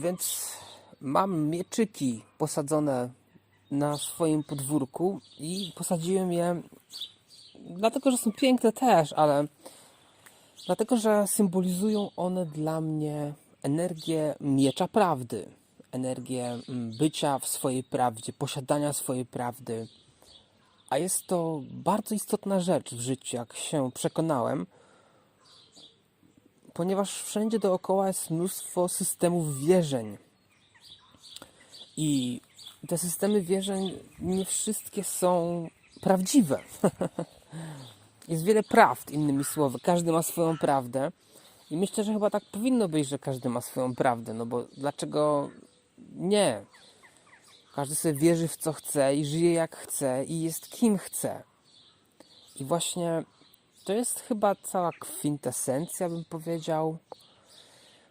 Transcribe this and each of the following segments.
Więc mam mieczyki posadzone na swoim podwórku i posadziłem je dlatego, że są piękne też, ale dlatego, że symbolizują one dla mnie energię miecza prawdy, energię mm, bycia w swojej prawdzie, posiadania swojej prawdy. A jest to bardzo istotna rzecz w życiu, jak się przekonałem, ponieważ wszędzie dookoła jest mnóstwo systemów wierzeń. I te systemy wierzeń nie wszystkie są prawdziwe. jest wiele prawd, innymi słowy. Każdy ma swoją prawdę. I myślę, że chyba tak powinno być, że każdy ma swoją prawdę. No bo dlaczego nie? Każdy sobie wierzy w co chce i żyje jak chce i jest kim chce. I właśnie to jest chyba cała kwintesencja, bym powiedział,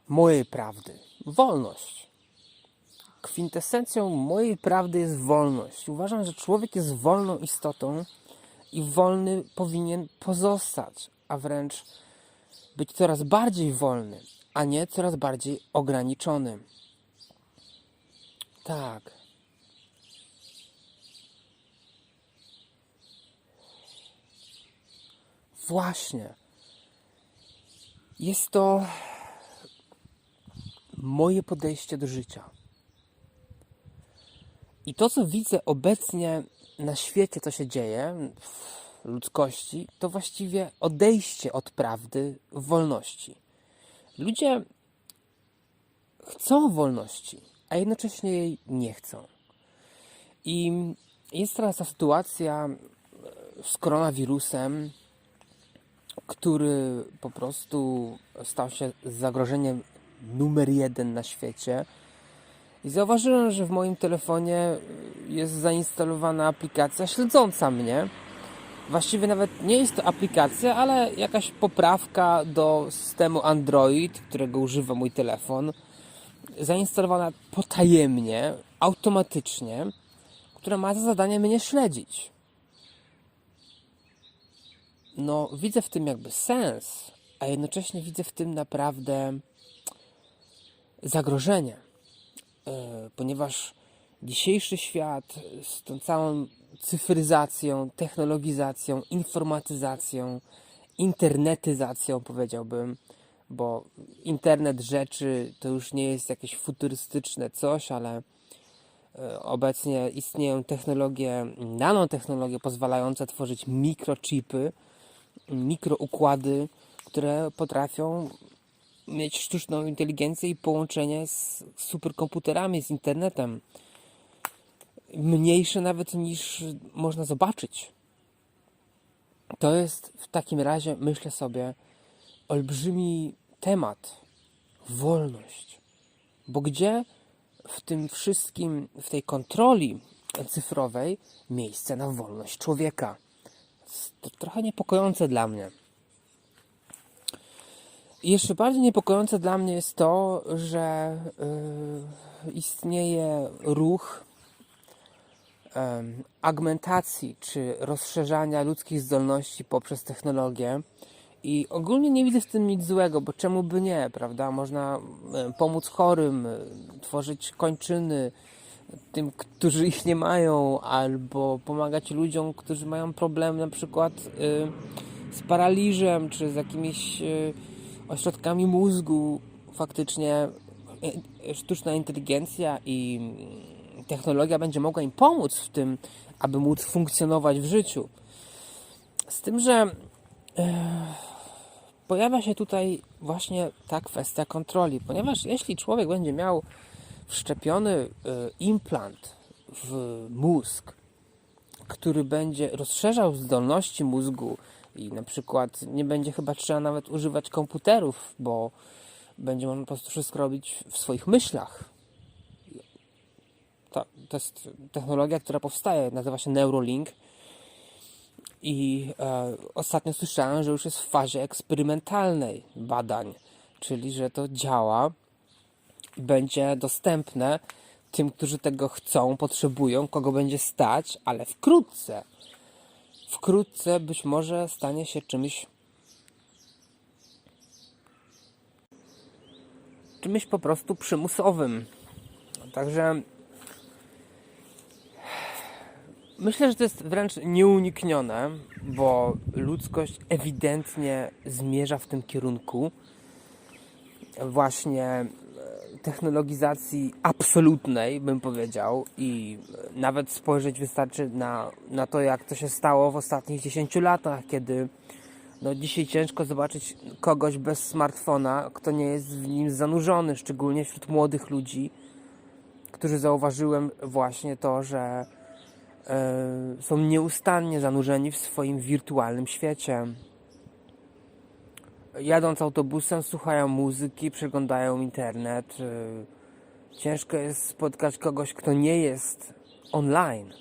mojej prawdy. Wolność. Kwintesencją mojej prawdy jest wolność. Uważam, że człowiek jest wolną istotą i wolny powinien pozostać, a wręcz być coraz bardziej wolny, a nie coraz bardziej ograniczony. Tak. Właśnie. Jest to moje podejście do życia. I to, co widzę obecnie na świecie, co się dzieje w ludzkości, to właściwie odejście od prawdy w wolności. Ludzie chcą wolności, a jednocześnie jej nie chcą. I jest teraz ta sytuacja z koronawirusem, który po prostu stał się zagrożeniem numer jeden na świecie. I zauważyłem, że w moim telefonie jest zainstalowana aplikacja śledząca mnie. Właściwie nawet nie jest to aplikacja, ale jakaś poprawka do systemu Android, którego używa mój telefon. Zainstalowana potajemnie, automatycznie, która ma za zadanie mnie śledzić no, widzę w tym jakby sens, a jednocześnie widzę w tym naprawdę zagrożenie, e, ponieważ dzisiejszy świat z tą całą cyfryzacją, technologizacją, informatyzacją, internetyzacją, powiedziałbym, bo internet rzeczy to już nie jest jakieś futurystyczne coś, ale e, obecnie istnieją technologie, nanotechnologie pozwalające tworzyć mikrochipy, mikroukłady, które potrafią mieć sztuczną inteligencję i połączenie z superkomputerami, z internetem. Mniejsze nawet niż można zobaczyć. To jest w takim razie, myślę sobie, olbrzymi temat. Wolność. Bo gdzie w tym wszystkim, w tej kontroli cyfrowej miejsce na wolność człowieka? Trochę niepokojące dla mnie. I jeszcze bardziej niepokojące dla mnie jest to, że yy, istnieje ruch yy, augmentacji czy rozszerzania ludzkich zdolności poprzez technologię. I ogólnie nie widzę w tym nic złego, bo czemu by nie, prawda? Można pomóc chorym, tworzyć kończyny, tym, którzy ich nie mają, albo pomagać ludziom, którzy mają problem na przykład y, z paraliżem, czy z jakimiś y, ośrodkami mózgu. Faktycznie y, sztuczna inteligencja i technologia będzie mogła im pomóc w tym, aby móc funkcjonować w życiu. Z tym, że pojawia się tutaj właśnie ta kwestia kontroli, ponieważ jeśli człowiek będzie miał wszczepiony e, implant w mózg, który będzie rozszerzał zdolności mózgu i na przykład nie będzie chyba trzeba nawet używać komputerów, bo będzie można po prostu wszystko robić w swoich myślach. To, to jest technologia, która powstaje, nazywa się Neurolink. I e, ostatnio słyszałem, że już jest w fazie eksperymentalnej badań, czyli że to działa będzie dostępne tym, którzy tego chcą, potrzebują, kogo będzie stać, ale wkrótce, wkrótce być może stanie się czymś czymś po prostu przymusowym. Także myślę, że to jest wręcz nieuniknione, bo ludzkość ewidentnie zmierza w tym kierunku właśnie technologizacji absolutnej, bym powiedział, i nawet spojrzeć wystarczy na, na to, jak to się stało w ostatnich 10 latach, kiedy no dzisiaj ciężko zobaczyć kogoś bez smartfona, kto nie jest w nim zanurzony, szczególnie wśród młodych ludzi, którzy zauważyłem właśnie to, że e, są nieustannie zanurzeni w swoim wirtualnym świecie. Jadąc autobusem, słuchają muzyki, przeglądają internet. e, Ciężko jest spotkać kogoś, kto nie jest online.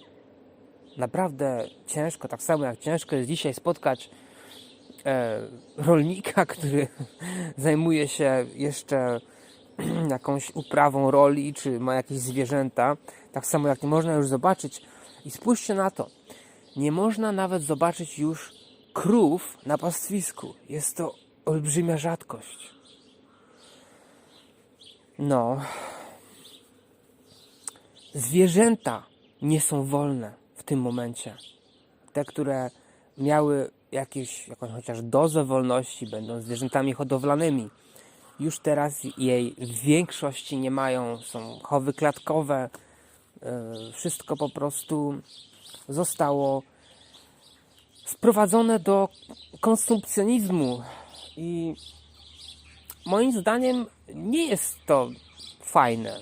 Naprawdę ciężko, tak samo jak ciężko jest dzisiaj spotkać e, rolnika, który zajmuje się jeszcze jakąś uprawą roli, czy ma jakieś zwierzęta, tak samo jak nie można już zobaczyć. I spójrzcie na to. Nie można nawet zobaczyć już krów na pastwisku. Jest to olbrzymia rzadkość. No. Zwierzęta nie są wolne w tym momencie. Te, które miały jakieś, jakąś chociaż dozę wolności, będą zwierzętami hodowlanymi. Już teraz jej w większości nie mają, są chowy klatkowe. Yy, Wszystko po prostu zostało sprowadzone do konsumpcjonizmu i moim zdaniem nie jest to fajne.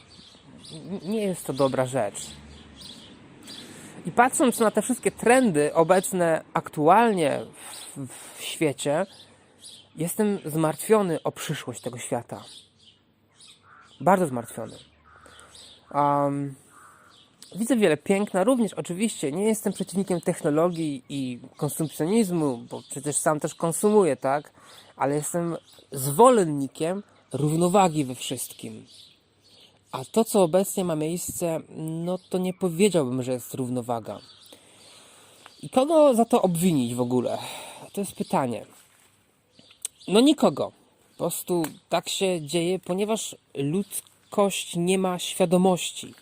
Nie jest to dobra rzecz. I patrząc na te wszystkie trendy obecne aktualnie w, w świecie, jestem zmartwiony o przyszłość tego świata. Bardzo zmartwiony. Um, widzę wiele piękna, również oczywiście nie jestem przeciwnikiem technologii i konsumpcjonizmu, bo przecież sam też konsumuję, tak? Ale jestem zwolennikiem równowagi we wszystkim. A to, co obecnie ma miejsce, no to nie powiedziałbym, że jest równowaga. I kogo za to obwinić w ogóle? To jest pytanie. No nikogo. Po prostu tak się dzieje, ponieważ ludzkość nie ma świadomości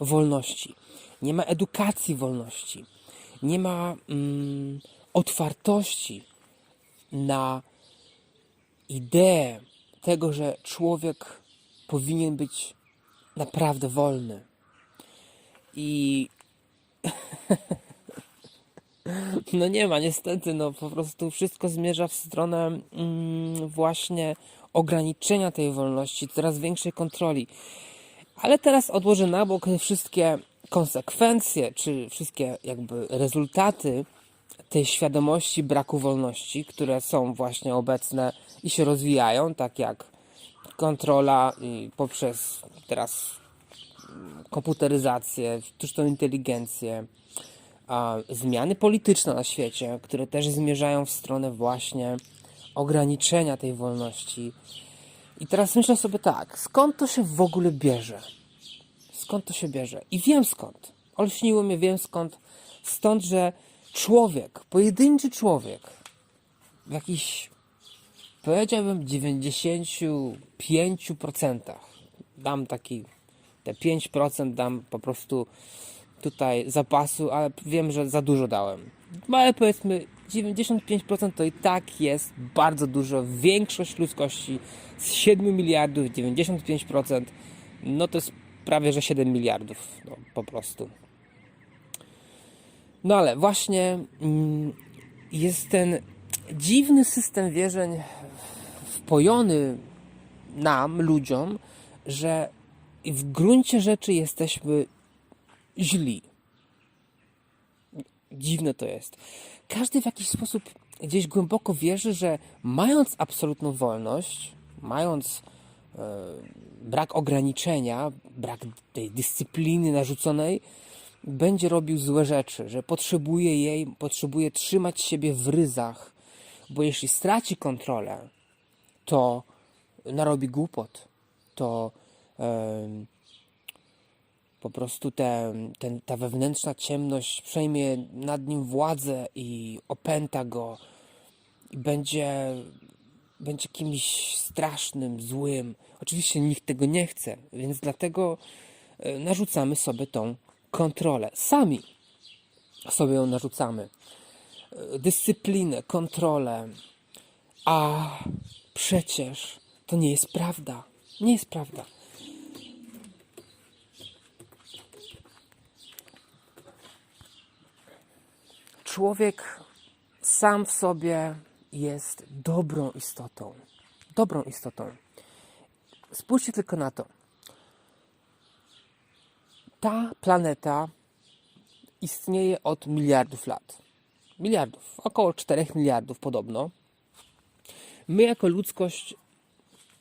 wolności, nie ma edukacji wolności, nie ma mm, otwartości na ideę tego, że człowiek powinien być naprawdę wolny. I no nie ma, niestety, no po prostu wszystko zmierza w stronę mm, właśnie ograniczenia tej wolności, coraz większej kontroli. Ale teraz odłożę na bok wszystkie konsekwencje, czy wszystkie jakby rezultaty tej świadomości braku wolności, które są właśnie obecne i się rozwijają, tak jak kontrola poprzez teraz komputeryzację, sztuczną inteligencję, zmiany polityczne na świecie, które też zmierzają w stronę właśnie ograniczenia tej wolności. I teraz myślę sobie tak, skąd to się w ogóle bierze? Skąd to się bierze? I wiem skąd. Olśniło mnie, wiem skąd. Stąd, że człowiek, pojedynczy człowiek, w jakiś, powiedziałbym, 95%, dam taki, te 5% dam po prostu tutaj zapasu, ale wiem, że za dużo dałem. No ale powiedzmy 95% to i tak jest bardzo dużo. Większość ludzkości z 7 miliardów, 95% no to jest prawie że 7 miliardów no, po prostu. No ale właśnie mm, jest ten dziwny system wierzeń wpojony nam, ludziom, że w gruncie rzeczy jesteśmy źli. Dziwne to jest. Każdy w jakiś sposób gdzieś głęboko wierzy, że mając absolutną wolność, mając brak ograniczenia, brak tej dyscypliny narzuconej, będzie robił złe rzeczy, że potrzebuje jej, potrzebuje trzymać siebie w ryzach, bo jeśli straci kontrolę, to narobi głupot, to po prostu te, ta wewnętrzna ciemność przejmie nad nim władzę i opęta go i będzie będzie kimś strasznym, złym. Oczywiście nikt tego nie chce, więc dlatego e, narzucamy sobie tą kontrolę. Sami sobie ją narzucamy. E, Dyscyplinę, kontrolę. A przecież to nie jest prawda. Nie jest prawda. Człowiek sam w sobie jest dobrą istotą. Dobrą istotą. Spójrzcie tylko na to. Ta planeta istnieje od miliardów lat. Miliardów, około 4 miliardów podobno. My jako ludzkość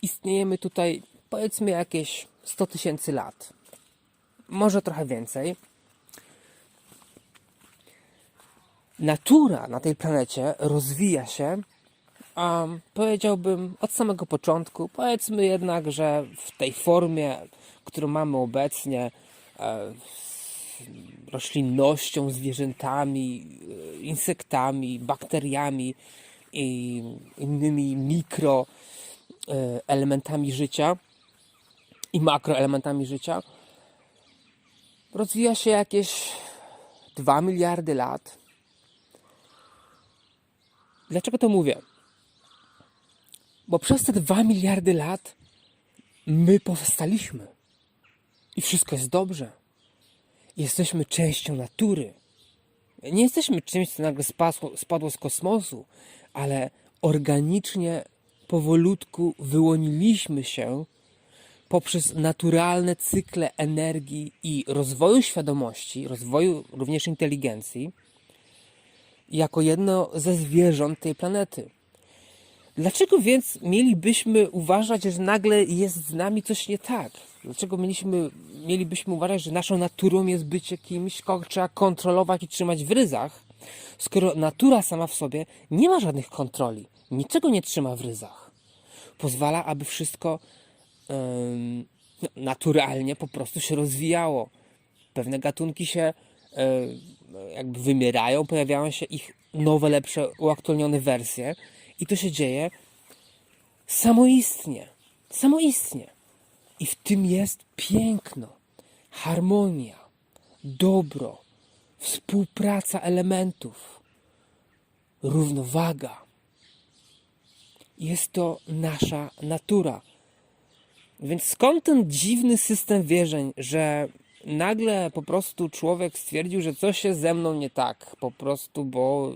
istniejemy tutaj powiedzmy jakieś 100 tysięcy lat. Może trochę więcej. Natura na tej planecie rozwija się, a powiedziałbym od samego początku. Powiedzmy jednak, że w tej formie, którą mamy obecnie, e, roślinnością, zwierzętami, e, insektami, bakteriami i innymi mikro e, życia i makroelementami życia, rozwija się jakieś 2 miliardy lat. Dlaczego to mówię? Bo przez te 2 miliardy lat my powstaliśmy. I wszystko jest dobrze. Jesteśmy częścią natury. Nie jesteśmy czymś, co nagle spadło, spadło z kosmosu, ale organicznie, powolutku wyłoniliśmy się poprzez naturalne cykle energii i rozwoju świadomości, rozwoju również inteligencji jako jedno ze zwierząt tej planety. Dlaczego więc mielibyśmy uważać, że nagle jest z nami coś nie tak? Dlaczego mieliśmy, mielibyśmy uważać, że naszą naturą jest bycie kimś, kogo trzeba kontrolować i trzymać w ryzach, skoro natura sama w sobie nie ma żadnych kontroli, niczego nie trzyma w ryzach? Pozwala, aby wszystko naturalnie po prostu się rozwijało. Pewne gatunki się jakby wymierają, pojawiają się ich nowe, lepsze, uaktualnione wersje i to się dzieje samoistnie. Samoistnie. I w tym jest piękno, harmonia, dobro, współpraca elementów, równowaga. Jest to nasza natura. Więc skąd ten dziwny system wierzeń, że nagle po prostu człowiek stwierdził, że coś jest ze mną nie tak, po prostu, bo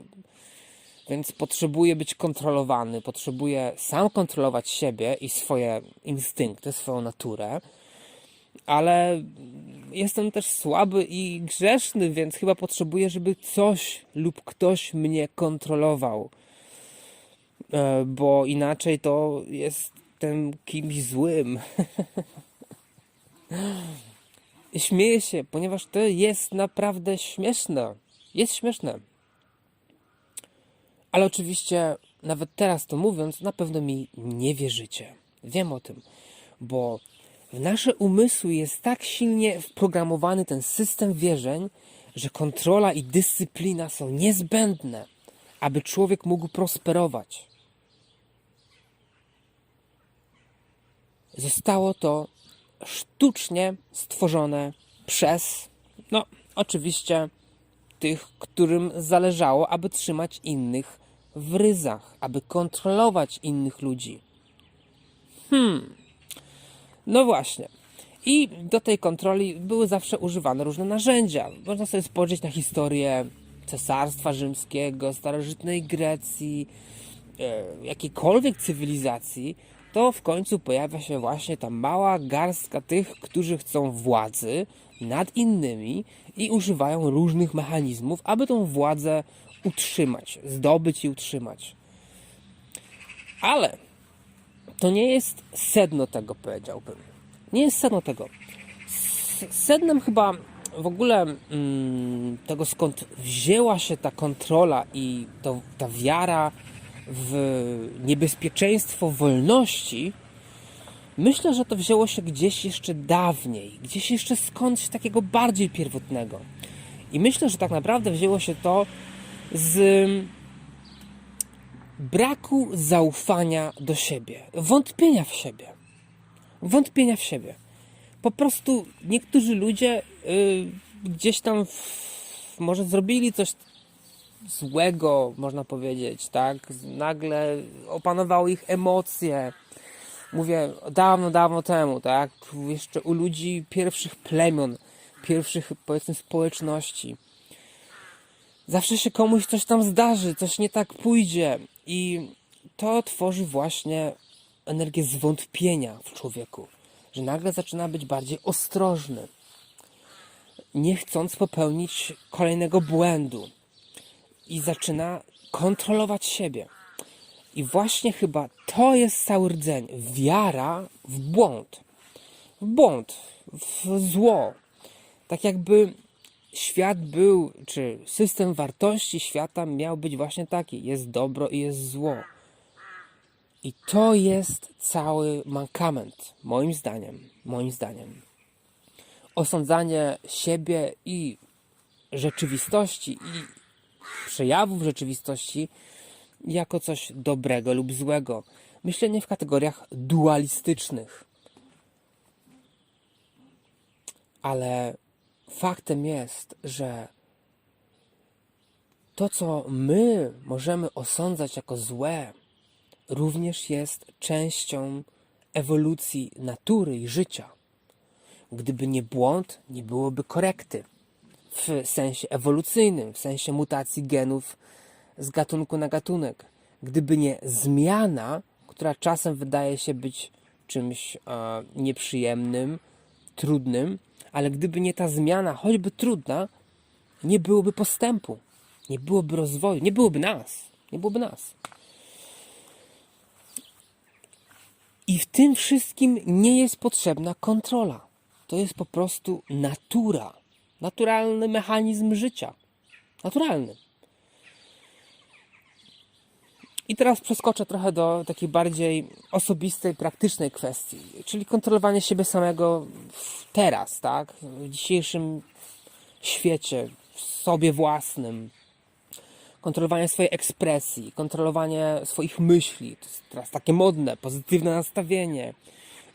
więc potrzebuje być kontrolowany, potrzebuje sam kontrolować siebie i swoje instynkty, swoją naturę, ale jestem też słaby i grzeszny, więc chyba potrzebuję, żeby coś lub ktoś mnie kontrolował, E, bo inaczej to jestem kimś złym. śmieję się, ponieważ to jest naprawdę śmieszne. Jest śmieszne. Ale oczywiście, nawet teraz to mówiąc, na pewno mi nie wierzycie. Wiem o tym, bo w nasze umysły jest tak silnie wprogramowany ten system wierzeń, że kontrola i dyscyplina są niezbędne, aby człowiek mógł prosperować. Zostało to sztucznie stworzone przez, no, oczywiście tych, którym zależało, aby trzymać innych w ryzach, aby kontrolować innych ludzi. Hmm. No właśnie. I do tej kontroli były zawsze używane różne narzędzia. Można sobie spojrzeć na historię Cesarstwa Rzymskiego, starożytnej Grecji, e, jakiejkolwiek cywilizacji, to w końcu pojawia się właśnie ta mała garstka tych, którzy chcą władzy nad innymi i używają różnych mechanizmów, aby tą władzę utrzymać, zdobyć i utrzymać. Ale to nie jest sedno tego, powiedziałbym. Nie jest sedno tego. Sednem chyba w ogóle mm, tego, skąd wzięła się ta kontrola i to, ta wiara w niebezpieczeństwo wolności, myślę, że to wzięło się gdzieś jeszcze dawniej, gdzieś jeszcze skądś takiego bardziej pierwotnego. I myślę, że tak naprawdę wzięło się to z braku zaufania do siebie, wątpienia w siebie. Wątpienia w siebie. Po prostu niektórzy ludzie y, gdzieś tam w, może zrobili coś złego, można powiedzieć, tak? Nagle opanowały ich emocje. Mówię dawno, dawno temu, tak? Jeszcze u ludzi pierwszych plemion, pierwszych powiedzmy społeczności. Zawsze się komuś coś tam zdarzy, coś nie tak pójdzie i to tworzy właśnie energię zwątpienia w człowieku, że nagle zaczyna być bardziej ostrożny, nie chcąc popełnić kolejnego błędu i zaczyna kontrolować siebie. I właśnie chyba to jest cały rdzeń. Wiara w błąd. W błąd, w zło. Tak jakby świat był, czy system wartości świata miał być właśnie taki. Jest dobro i jest zło. I to jest cały mankament, moim zdaniem. Moim zdaniem. Osądzanie siebie i rzeczywistości i przejawów rzeczywistości jako coś dobrego lub złego. Myślenie w kategoriach dualistycznych. Ale faktem jest, że to, co my możemy osądzać jako złe, również jest częścią ewolucji natury i życia. Gdyby nie błąd, nie byłoby korekty w sensie ewolucyjnym, w sensie mutacji genów z gatunku na gatunek. Gdyby nie zmiana, która czasem wydaje się być czymś e, nieprzyjemnym, trudnym, ale gdyby nie ta zmiana, choćby trudna, nie byłoby postępu, nie byłoby rozwoju, nie byłoby nas, nie byłoby nas. I w tym wszystkim nie jest potrzebna kontrola. To jest po prostu natura, naturalny mechanizm życia. Naturalny. I teraz przeskoczę trochę do takiej bardziej osobistej, praktycznej kwestii, czyli kontrolowanie siebie samego teraz, tak? W dzisiejszym świecie, w sobie własnym. Kontrolowanie swojej ekspresji, kontrolowanie swoich myśli. To jest teraz takie modne, pozytywne nastawienie,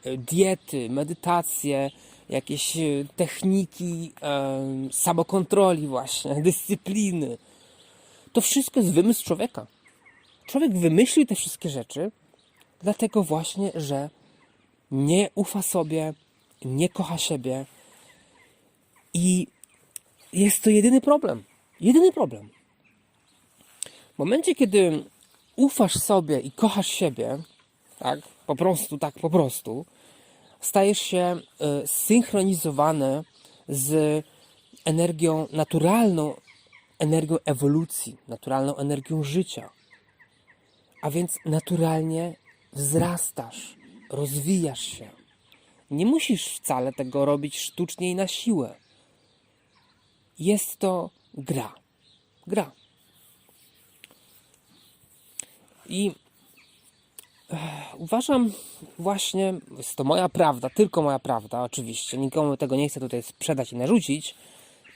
y, diety, medytacje, jakieś y, techniki um, samokontroli właśnie, dyscypliny. To wszystko jest wymysł człowieka. Człowiek wymyślił te wszystkie rzeczy, dlatego właśnie, że nie ufa sobie, nie kocha siebie i jest to jedyny problem. Jedyny problem. W momencie, kiedy ufasz sobie i kochasz siebie, tak, po prostu, tak, po prostu, stajesz się y, synchronizowany z energią naturalną, energią ewolucji, naturalną energią życia. A więc naturalnie wzrastasz, rozwijasz się. Nie musisz wcale tego robić sztucznie i na siłę. Jest to gra. Gra. I uważam właśnie, jest to moja prawda, tylko moja prawda, oczywiście, nikomu tego nie chcę tutaj sprzedać i narzucić,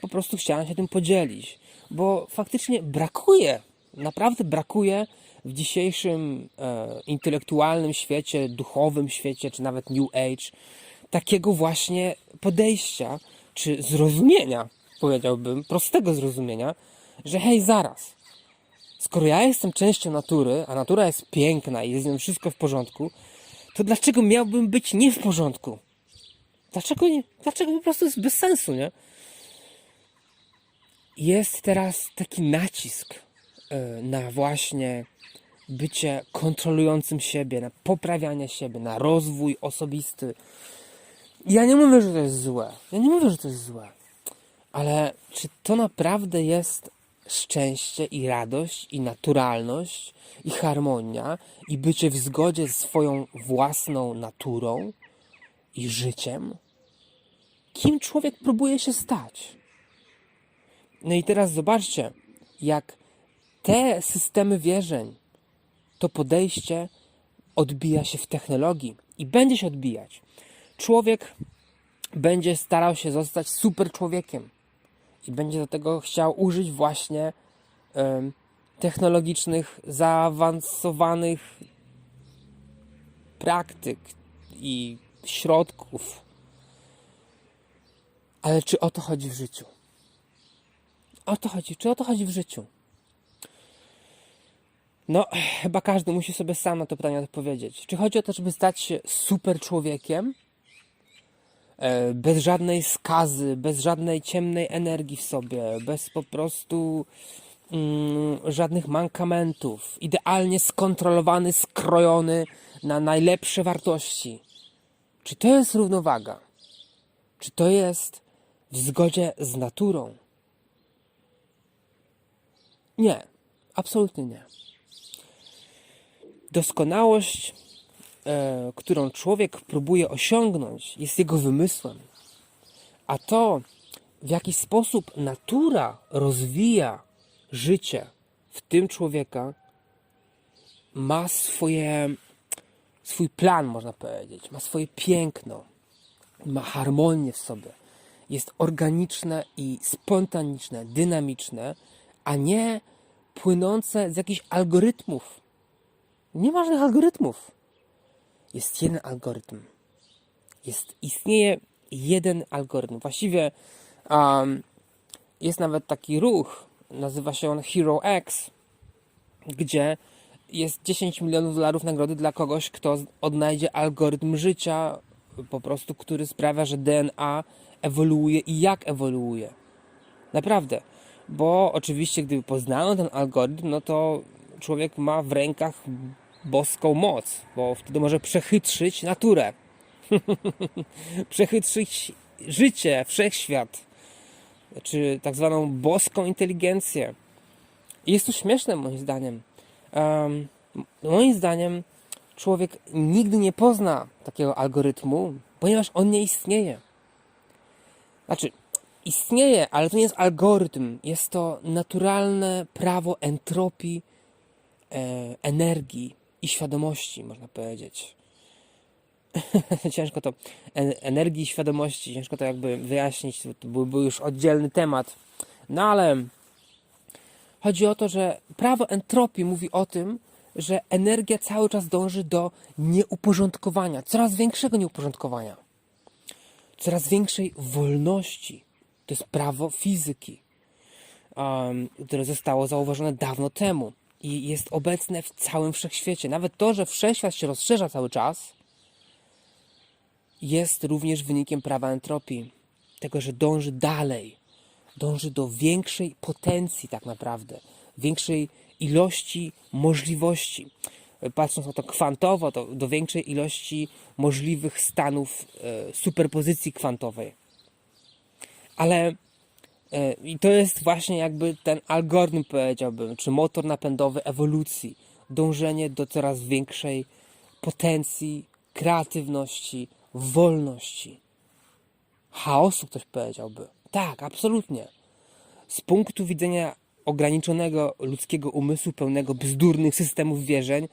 po prostu chciałem się tym podzielić, bo faktycznie brakuje, naprawdę brakuje w dzisiejszym e, intelektualnym świecie, duchowym świecie, czy nawet New Age, takiego właśnie podejścia, czy zrozumienia, powiedziałbym, prostego zrozumienia, że hej, zaraz, skoro ja jestem częścią natury, a natura jest piękna i jest z nią wszystko w porządku, to dlaczego miałbym być nie w porządku? Dlaczego nie? Dlaczego po prostu jest bez sensu, nie? Jest teraz taki nacisk e, na właśnie bycie kontrolującym siebie, na poprawianie siebie, na rozwój osobisty. Ja nie mówię, że to jest złe. Ja nie mówię, że to jest złe. Ale czy to naprawdę jest szczęście i radość i naturalność i harmonia i bycie w zgodzie ze swoją własną naturą i życiem? Kim człowiek próbuje się stać? No i teraz zobaczcie, jak te systemy wierzeń, to podejście odbija się w technologii i będzie się odbijać. Człowiek będzie starał się zostać super człowiekiem i będzie do tego chciał użyć właśnie technologicznych, zaawansowanych praktyk i środków. Ale czy o to chodzi w życiu? O to chodzi. Czy o to chodzi w życiu? No, chyba każdy musi sobie sam na to pytanie odpowiedzieć. Czy chodzi o to, żeby stać się super człowiekiem? E, Bez żadnej skazy, bez żadnej ciemnej energii w sobie, bez po prostu mm, żadnych mankamentów, idealnie skontrolowany, skrojony na najlepsze wartości. Czy to jest równowaga? Czy to jest w zgodzie z naturą? Nie, absolutnie nie. Doskonałość, e, którą człowiek próbuje osiągnąć, jest jego wymysłem. A to, w jaki sposób natura rozwija życie w tym człowieka, ma swoje, swój plan, można powiedzieć, ma swoje piękno, ma harmonię w sobie. Jest organiczne i spontaniczne, dynamiczne, a nie płynące z jakichś algorytmów. Nie ma żadnych algorytmów. Jest jeden algorytm. Jest, istnieje jeden algorytm. Właściwie um, jest nawet taki ruch, nazywa się on Hero X, gdzie jest 10 milionów dolarów nagrody dla kogoś, kto odnajdzie algorytm życia, po prostu, który sprawia, że DNA ewoluuje i jak ewoluuje. Naprawdę. Bo oczywiście, gdyby poznano ten algorytm, no to człowiek ma w rękach boską moc, bo wtedy może przechytrzyć naturę. przechytrzyć życie, wszechświat, czy tak zwaną boską inteligencję. I jest to śmieszne moim zdaniem. Um, moim zdaniem człowiek nigdy nie pozna takiego algorytmu, ponieważ on nie istnieje. Znaczy, istnieje, ale to nie jest algorytm. Jest to naturalne prawo entropii, e, energii i świadomości, można powiedzieć. ciężko to, en- energii i świadomości, ciężko to jakby wyjaśnić, to był, był już oddzielny temat. No ale chodzi o to, że prawo entropii mówi o tym, że energia cały czas dąży do nieuporządkowania, coraz większego nieuporządkowania, coraz większej wolności. To jest prawo fizyki, um, które zostało zauważone dawno temu i jest obecne w całym wszechświecie. Nawet to, że wszechświat się rozszerza cały czas, jest również wynikiem prawa entropii. Tego, że dąży dalej, dąży do większej potencji, tak naprawdę, większej ilości możliwości. Patrząc na to kwantowo, to do większej ilości możliwych stanów e, superpozycji kwantowej. Ale i to jest właśnie jakby ten algorytm, powiedziałbym, czy motor napędowy ewolucji. Dążenie do coraz większej potencji, kreatywności, wolności. Chaosu, ktoś powiedziałby. Tak, absolutnie. Z punktu widzenia ograniczonego ludzkiego umysłu, pełnego bzdurnych systemów wierzeń,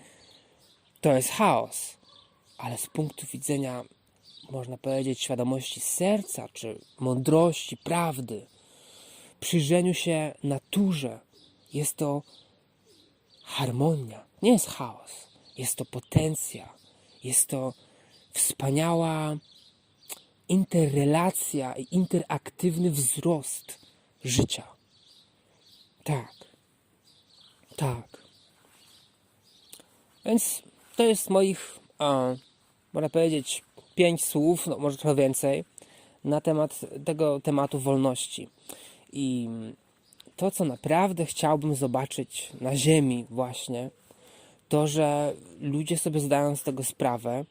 to jest chaos. Ale z punktu widzenia, można powiedzieć, świadomości serca, czy mądrości, prawdy, przyjrzeniu się naturze, jest to harmonia. Nie jest chaos. Jest to potencja. Jest to wspaniała interrelacja i interaktywny wzrost życia. Tak. Tak. Więc to jest moich, a, można powiedzieć, pięć słów, no może trochę więcej, na temat tego tematu wolności. I to, co naprawdę chciałbym zobaczyć na Ziemi, właśnie, to, że ludzie sobie zdają z tego sprawę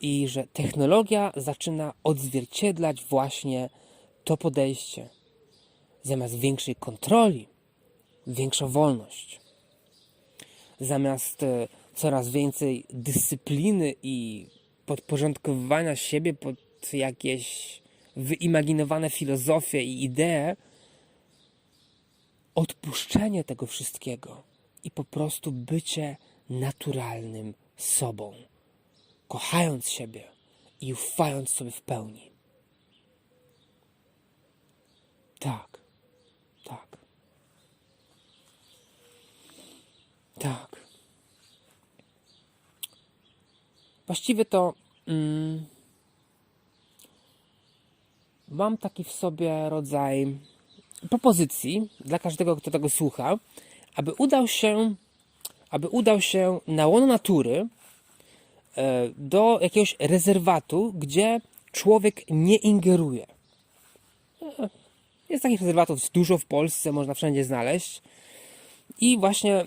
i że technologia zaczyna odzwierciedlać właśnie to podejście. Zamiast większej kontroli, większa wolność. Zamiast e, coraz więcej dyscypliny i podporządkowywania siebie pod jakieś wyimaginowane filozofie i idee, odpuszczenie tego wszystkiego i po prostu bycie naturalnym sobą, kochając siebie i ufając sobie w pełni. Tak, tak. Tak. Właściwie to mm, mam taki w sobie rodzaj propozycji dla każdego, kto tego słucha, aby udał się, aby udał się na łono natury e, do jakiegoś rezerwatu, gdzie człowiek nie ingeruje. E, Jest takich rezerwatów dużo w Polsce, można wszędzie znaleźć. I właśnie e,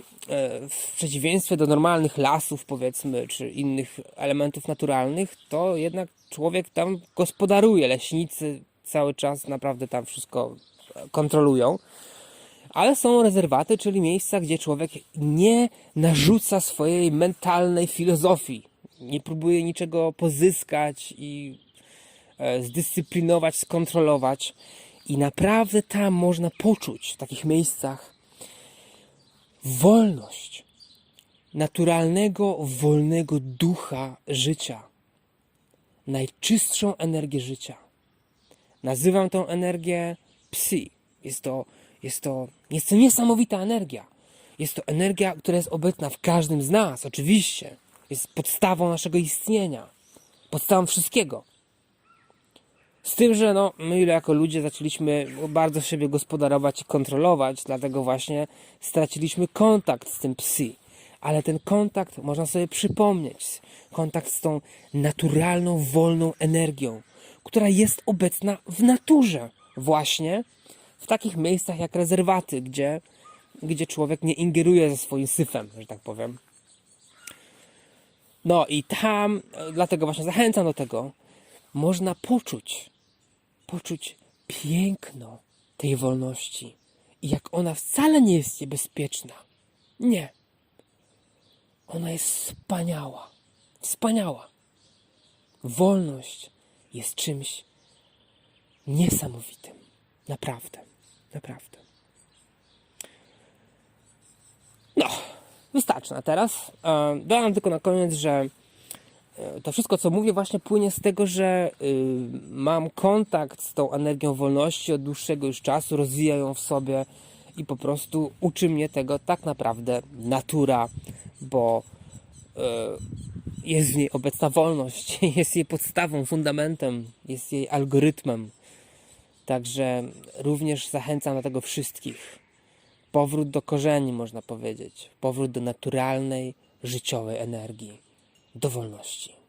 w przeciwieństwie do normalnych lasów, powiedzmy, czy innych elementów naturalnych, to jednak człowiek tam gospodaruje. Leśnicy cały czas naprawdę tam wszystko kontrolują. Ale są rezerwaty, czyli miejsca, gdzie człowiek nie narzuca swojej mentalnej filozofii. Nie próbuje niczego pozyskać i e, zdyscyplinować, skontrolować. I naprawdę tam można poczuć w takich miejscach wolność naturalnego, wolnego ducha życia. Najczystszą energię życia. Nazywam tą energię psi. Jest to, jest to, jest to niesamowita energia. Jest to energia, która jest obecna w każdym z nas, oczywiście. Jest podstawą naszego istnienia. Podstawą wszystkiego. Z tym, że no, my jako ludzie zaczęliśmy bardzo siebie gospodarować i kontrolować, dlatego właśnie straciliśmy kontakt z tym psy. Ale ten kontakt można sobie przypomnieć. Kontakt z tą naturalną, wolną energią, która jest obecna w naturze. Właśnie w takich miejscach jak rezerwaty, gdzie, gdzie człowiek nie ingeruje ze swoim syfem, że tak powiem. No i tam, dlatego właśnie zachęcam do tego, można poczuć, poczuć piękno tej wolności i jak ona wcale nie jest niebezpieczna. Nie. Ona jest wspaniała. Wspaniała. Wolność jest czymś niesamowitym. Naprawdę. Naprawdę. No, wystarczy na teraz. E, Dodam tylko na koniec, że e, to wszystko, co mówię, właśnie płynie z tego, że y, mam kontakt z tą energią wolności od dłuższego już czasu, rozwijam ją w sobie i po prostu uczy mnie tego tak naprawdę natura, bo jest w niej obecna wolność, jest jej podstawą, fundamentem, jest jej algorytmem. Także również zachęcam do tego wszystkich. Powrót do korzeni, można powiedzieć. Powrót do naturalnej, życiowej energii, do wolności.